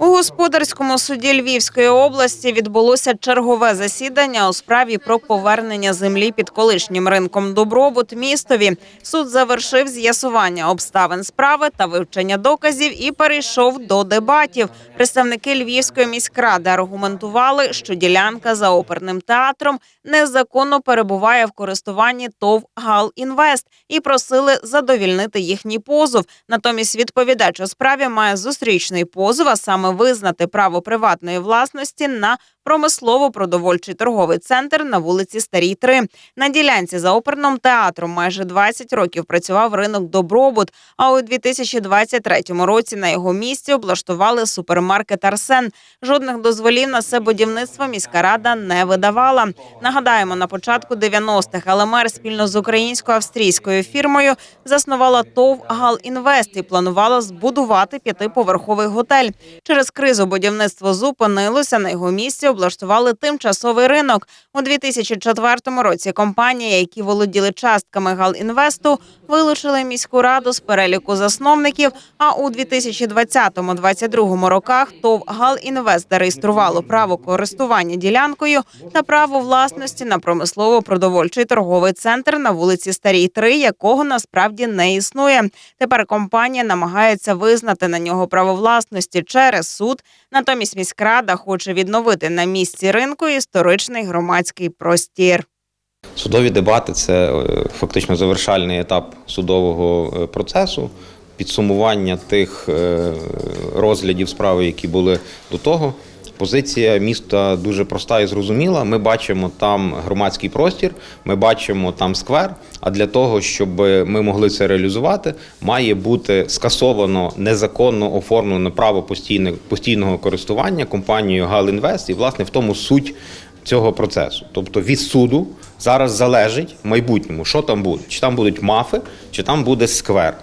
У господарському суді Львівської області відбулося чергове засідання у справі про повернення землі під колишнім ринком добробут містові. Суд завершив з'ясування обставин справи та вивчення доказів і перейшов до дебатів. Представники Львівської міськради аргументували, що ділянка за оперним театром незаконно перебуває в користуванні ТОВ «Галінвест» і просили задовільнити їхній позов. Натомість відповідач у справі має зустрічний позов, а саме визнати право приватної власності на промислово-продовольчий торговий центр на вулиці Старій 3. На ділянці за оперним театром майже 20 років працював ринок Добробут. А у 2023 році на його місці облаштували супермаркет Арсен. Жодних дозволів на це будівництво міська рада не видавала. Нагадаємо, на початку 90-х ЛМР спільно з українсько-австрійською фірмою заснувала ТОВ «Галінвест» і планувала збудувати п'ятиповерховий готель. Через кризу будівництво зупинилося. На його місці облаштували тимчасовий ринок. У 2004 році компанія, які володіли частками Галінвесту, вилучили міську раду з переліку засновників. А у 2020-2022 роках ТОВ «Галінвест» зареєструвало право користування ділянкою та право власності на промислово-продовольчий торговий центр на вулиці Старій 3, якого насправді не існує. Тепер компанія намагається визнати на нього право власності через суд. Натомість міськрада хоче відновити на місці ринку історичний громадський простір. Судові дебати це е, фактично завершальний етап судового е, процесу, підсумування тих е, розглядів справи, які були до того. Позиція міста дуже проста і зрозуміла. Ми бачимо там громадський простір, ми бачимо там сквер. А для того, щоб ми могли це реалізувати, має бути скасовано незаконно оформлене право постійного користування компанією Галінвест. І власне в тому суть цього процесу. Тобто від суду зараз залежить в майбутньому, що там буде. Чи там будуть мафи, чи там буде сквер.